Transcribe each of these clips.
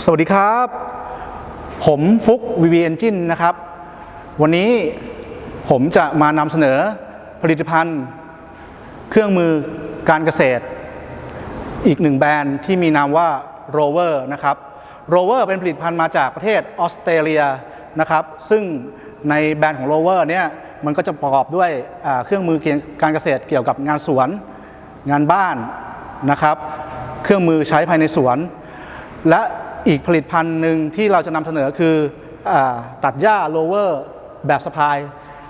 สวัสดีครับ ผมฟุก VV Engine นะครับ วันนี้ผมจะมานำเสนอผลิตภัณฑ์ เครื่องมือการเกษตร อีกหนึ่งแบรนด์ที่มีนามว่า Rover นะครับ Rover เป็นผลิตภัณฑ์มาจากประเทศออสเตรเลียนะครับ ซึ่งในแบรนด์ของ Rover เนี่ยมันก็จะประกอบด้วยเครื่องมือการเกษตรเกี่ยวกับงานสวน งานบ้านนะครับ เครื่องมือใช้ภายในสวน และ อีกผลิตภัณฑ์หนึ่งที่เราจะนำเสนอคืออตัดหญ้า lower แบบสะพาย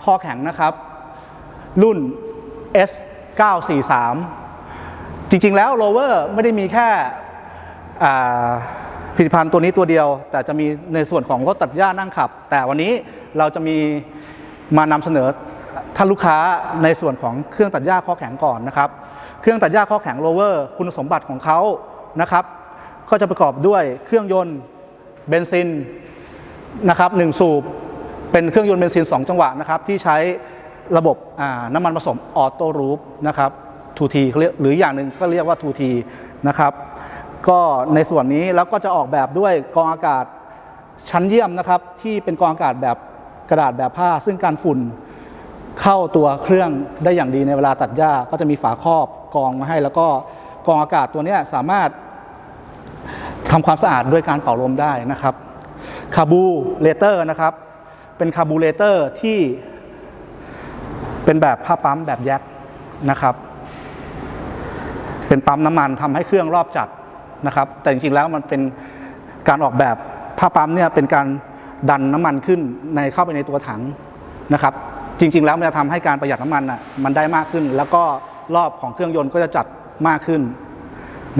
ข้อแข็งนะครับ รุ่น S 943 จริง ๆ แล้ว lower ไม่ได้มีแค่ผลิตภัณฑ์ตัวนี้ตัวเดียว แต่จะมีในส่วนของรถตัดหญ้านั่งขับ แต่วันนี้เราจะมีมานำเสนอท่านลูกค้าในส่วนของเครื่องตัดหญ้าข้อแข็งก่อนนะครับ เครื่องตัดหญ้าข้อแข็ง lower คุณสมบัติของเขานะครับ ก็จะประกอบด้วยเครื่องยนต์เบนซินนะครับหนึ่งสูบ เป็นเครื่องยนต์เบนซิน 2 จังหวะนะครับที่ใช้ระบบน้ำมันผสมออโต้รูปนะครับ 2T เขาเรียกหรืออย่างหนึ่งก็เรียกว่า 2T นะครับก็ในส่วนนี้แล้วก็จะออกแบบด้วยกองอากาศชั้นเยี่ยมนะครับ ที่เป็นกองอากาศแบบกระดาษแบบผ้า ซึ่งการฝุ่นเข้าตัวเครื่องได้อย่างดีในเวลาตัดหญ้า ก็จะมีฝาครอบกองมาให้ แล้วก็กองอากาศตัวนี้สามารถ ทำความสะอาดด้วยการเป่าลมได้นะครับคาบูเลเตอร์นะครับเป็นคาบูเลเตอร์ที่เป็นแบบผ้าปั๊มแบบแยกนะครับ เป็นปั๊มน้ำมันทำให้เครื่องรอบจัดนะครับ แต่จริงๆแล้วมันเป็นการออกแบบผ้าปั๊มเนี่ยเป็นการดันน้ำมันขึ้นในเข้าไปในตัวถังนะครับ จริง ๆ แล้วมันจะทำให้การประหยัดน้ำมันอะมันได้มากขึ้น แล้วก็รอบของเครื่องยนต์ก็จะจัดมากขึ้น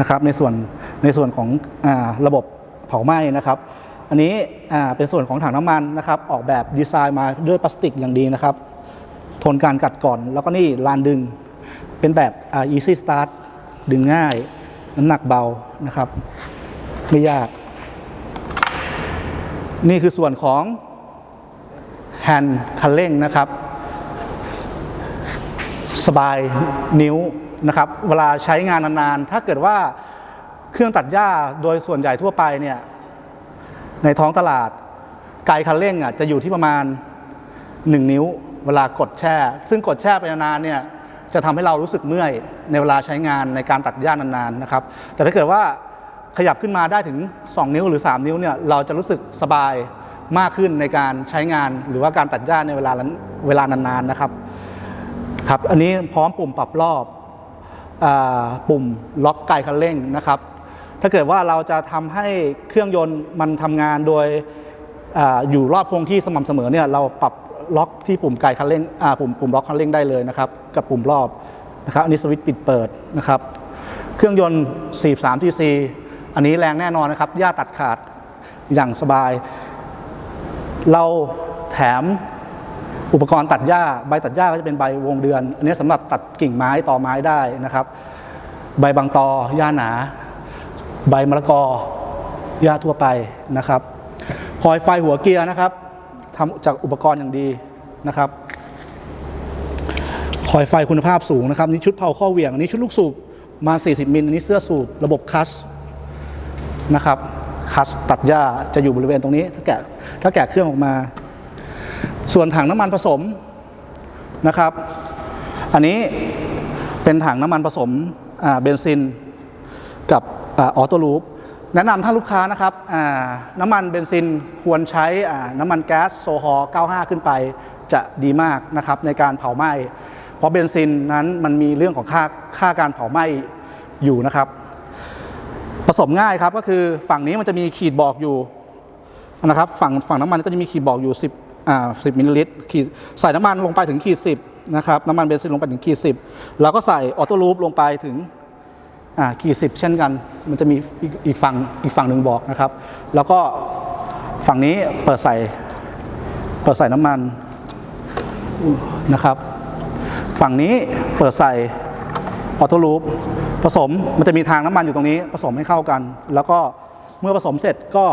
นะครับ ในส่วน ในส่วนของอระบบเผาไหม้นะครับ อันนี้เป็นส่วนของถังน้ำมันนะครับ ออกแบบดีไซน์มาด้วยพลาสติกอย่างดีนะครับ ทนการกัดก่อน แล้วก็นี่ลานดึงเป็นแบบอ่า easy start ดึงง่าย น้ำหนักเบานะครับ ไม่ยาก นี่คือส่วนของแฮนด์คันเร่งนะครับ สบายนิ้วนะครับ เวลาใช้งานนานๆ ถ้าเกิดว่า เครื่องตัดหญ้าโดยส่วนใหญ่ทั่วไปเนี่ยในท้องตลาดไกลคันเร่งอะจะอยู่ที่ประมาณ 1 นิ้วเวลากดแช่ ซึ่งกดแช่ไปนานๆเนี่ยจะทำให้เรารู้สึกเมื่อยในเวลาใช้งานในการตัดหญ้านานๆนะครับ แต่ถ้าเกิดว่าขยับขึ้นมาได้ถึง 2 นิ้วหรือ 3 นิ้วเนี่ยเราจะรู้สึกสบายมากขึ้นในการใช้งานหรือว่าการตัดหญ้าในเวลาลันเวลานานๆนะครับครับ อันนี้พร้อมปุ่มปรับรอบอปุ่มล็อกไกลคันเร่งนะครับ ถ้าเกิดว่าเราจะทำให้เครื่องยนต์มันทำงานโดยออยู่รอบคงที่สม่ำเสมอเนี่ยเราปรับล็อกที่ปุ่มไกลคันเร่งปุ่มปุ่มล็อกคันเร่งได้เลยนะครับกับปุ่มรอบนะครับอันนี้สวิตช์ปิดเปิดนะครับ เครื่องยนต์ 43 cc อันนี้แรงแน่นอนนะครับหญ้าตัดขาดอย่างสบาย เราแถมอุปกรณ์ตัดหญ้า ใบตัดหญ้าก็จะเป็นใบวงเดือน อันนี้สำหรับตัดกิ่งไม้ต่อไม้ได้นะครับ ใบบางตอหญ้าหนา ใบมะละกอหญ้าทั่วไปนะครับคอยไฟหัวเกียร์นะครับทำจากอุปกรณ์อย่างดีนะครับคอยไฟคุณภาพสูงนะครับนี่ชุดเผาข้อเหวี่ยงนี้ชุดลูกสูบมา 40 มิลอันนี้เสื้อสูบระบบคัชนะครับคัชตัดหญ้าจะอยู่บริเวณตรงนี้ถ้าแกะถ้าแกะเครื่องออกมา ส่วนถังน้ำมันผสมนะครับ อันนี้เป็นถังน้ำมันผสมเบนซินกับ อออโต้ลูปแนะนำท่านลูกค้านะครับน้ำมันเบนซินควรใช้น้ำมันแก๊สโซฮอล์95 ขึ้นไปจะดีมากนะครับในการเผาไหม้ เพราะเบนซินนั้นมันมีเรื่องของค่าค่าการเผาไหม้อยู่นะครับ ผสมง่ายครับก็คือฝั่งนี้มันจะมีขีดบอกอยู่นะครับฝั่งฝั่งน้ำมันก็จะมีขีดบอกอยู่ 10อ่า10มิลลิลิตรขีดใส่น้ำมันลงไปถึงขีด 10นะครับน้ำมันเบนซินลงไปถึงขีด 10 แล้วก็ใส่ออโต้ลูปลงไปถึง อ่าขีด10เช่นกัน มันจะมีอีกอีกฝั่งอีกฝั่งหนึ่งบอกนะครับ แล้วก็ฝั่งนี้เปิดใส่เปิดใส่น้ำมันนะครับ ฝั่งนี้เปิดใส่ออโต้ลูปผสมมันจะมีทางน้ำมันอยู่ตรงนี้ ผสมให้เข้ากัน แล้วก็เมื่อผสมเสร็จก็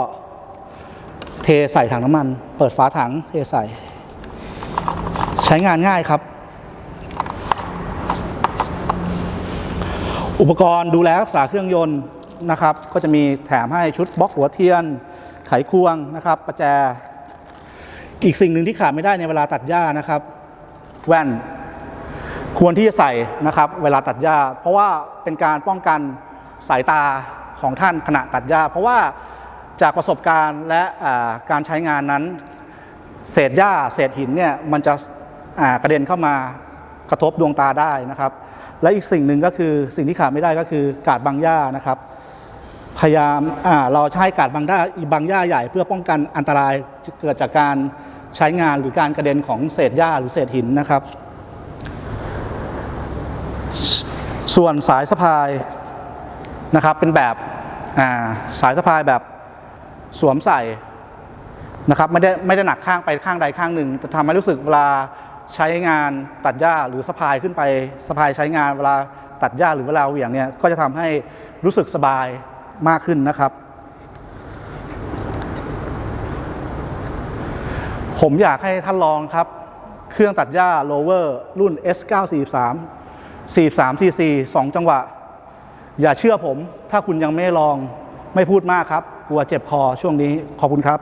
เทใส่ถังน้ำมัน เปิดฝาถังเทใส่ ใช้งานง่ายครับ อุปกรณ์ดูแลรักษาเครื่องยนต์นะครับ ก็จะมีแถมให้ชุดบล็อกหัวเทียน ไขควงนะครับ ประแจ อีกสิ่งหนึ่งที่ขาดไม่ได้ในเวลาตัดหญ้านะครับ แว่นควรที่จะใส่นะครับ เวลาตัดหญ้า เพราะว่าเป็นการป้องกันสายตาของท่านขณะตัดหญ้า เพราะว่าจากประสบการณ์และการใช้งานนั้น เศษหญ้า เศษหินเนี่ยมันจะกระเด็นเข้ามา กระทบดวงตาได้นะครับ และอีกสิ่งหนึ่งก็คือสิ่งที่ขาดไม่ได้ก็คือกาดบังหญ้านะครับ พยายามอ่าเราใช้กาดบังหญ้าบังหญ้าใหญ่เพื่อป้องกันอันตรายเกิดจากการใช้งานหรือการกระเด็นของเศษหญ้าหรือเศษหินนะครับ ส่วนสายสะพายนะครับเป็นแบบอ่าสายสะพายแบบสวมใส่นะครับไม่ได้ไม่ได้หนักข้างไปข้างใดข้างหนึ่งจะทำให้รู้สึกเวลา ใช้งานตัดหญ้าหรือสะพายขึ้นไปสะพายใช้งานเวลาตัดหญ้าหรือเวลาเหวี่ยงเนี่ยก็จะทำให้รู้สึกสบายมากขึ้นนะครับ ผมอยากให้ท่านลองครับ เครื่องตัดหญ้า Lower รุ่น S943 43 cc 2 จังหวะ อย่าเชื่อผม ถ้าคุณยังไม่ลองไม่พูดมากครับ กลัวเจ็บคอช่วงนี้ขอบคุณครับ